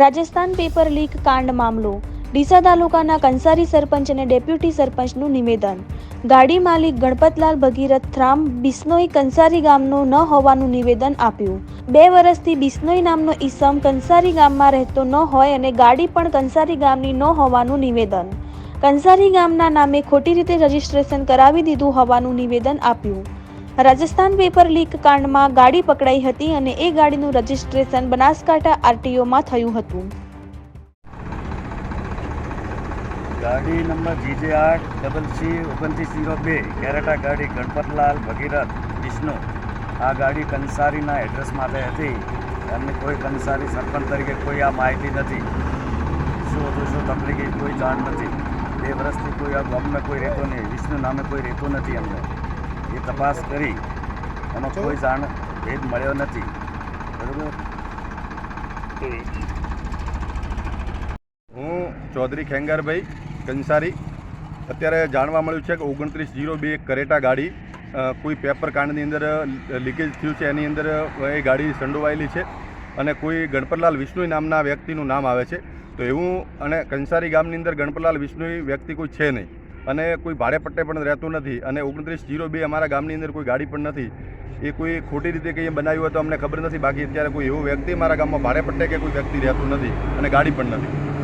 Rajasthan paper leak કાંડ મામલો. ડીસા તાલુકાના કંસારી સરપંચ અને ડેપ્યુટી સરપંચનું નિવેદન. ગાડી માલિક ગણપતલાલ ભગીરથ થ્રામ બિસ્નોઈ કંસારી ગામનો ન હોવાનું નિવેદન આપ્યું. બે વર્ષથી બિસ્નોઈ નામનો ઈસમ કંસારી ગામમાં રહેતો ન હોય અને ગાડી પણ કંસારી ગામની ન હોવાનું નિવેદન. કંસારી ગામના નામે ખોટી રીતે રજીસ્ટ્રેશન કરાવી દીધું હોવાનું નિવેદન આપ્યું. રાજસ્થાન પેપર લીક કાંડમાં ગાડી પકડાઈ હતી અને એ ગાડીનું રજિસ્ટ્રેશન બનાસકાંઠા આરટીઓમાં થયું હતું. ગાડી નંબર જીજે આઠ ડબલ સી ઓગણત્રીસ ઝીરો બે કેરેટા ગાડી ગણપતલાલ ભગીરથ વિષ્ણુ. આ ગાડી કંસારીના એડ્રેસ માટે હતી. એમને કોઈ કંસારી સરપંચ તરીકે કોઈ આ માહિતી નથી. શું હતું, શું તકલીફ કોઈ જાણ નથી. બે વર્ષથી કોઈ આ ગામમાં કોઈ રહેતો નહીં. વિષ્ણુ નામે કોઈ રહેતો નથી અમને એ તપાસ કરી. એમાં કોઈ જાણ ભેદ મળ્યો નથી. બરાબર? હું ચૌધરી ખેંગારભાઈ કંસારી. અત્યારે જાણવા મળ્યું છે કે ઓગણત્રીસ જીરો બે કરેટા ગાડી કોઈ પેપર કાંડની અંદર લીકેજ થયું છે એની અંદર એ ગાડી સંડોવાયેલી છે અને કોઈ ગણપતલાલ વિષ્ણુ નામના વ્યક્તિનું નામ આવે છે. તો એવું અને કંસારી ગામની અંદર ગણપતલાલ વિષ્ણુ વ્યક્તિ કોઈ છે નહીં. અને કોઈ ભાડે પટ્ટે પણ રહેતું નથી. અને ઓગણત્રીસ જીરો બે અમારા ગામની અંદર કોઈ ગાડી પણ નથી. એ કોઈ ખોટી રીતે કંઈ બનાવ્યું હોય તો અમને ખબર નથી. બાકી અત્યારે કોઈ એવો વ્યક્તિ મારા ગામમાં ભાડે પટ્ટે કે કોઈ વ્યક્તિ રહેતું નથી અને ગાડી પણ નથી.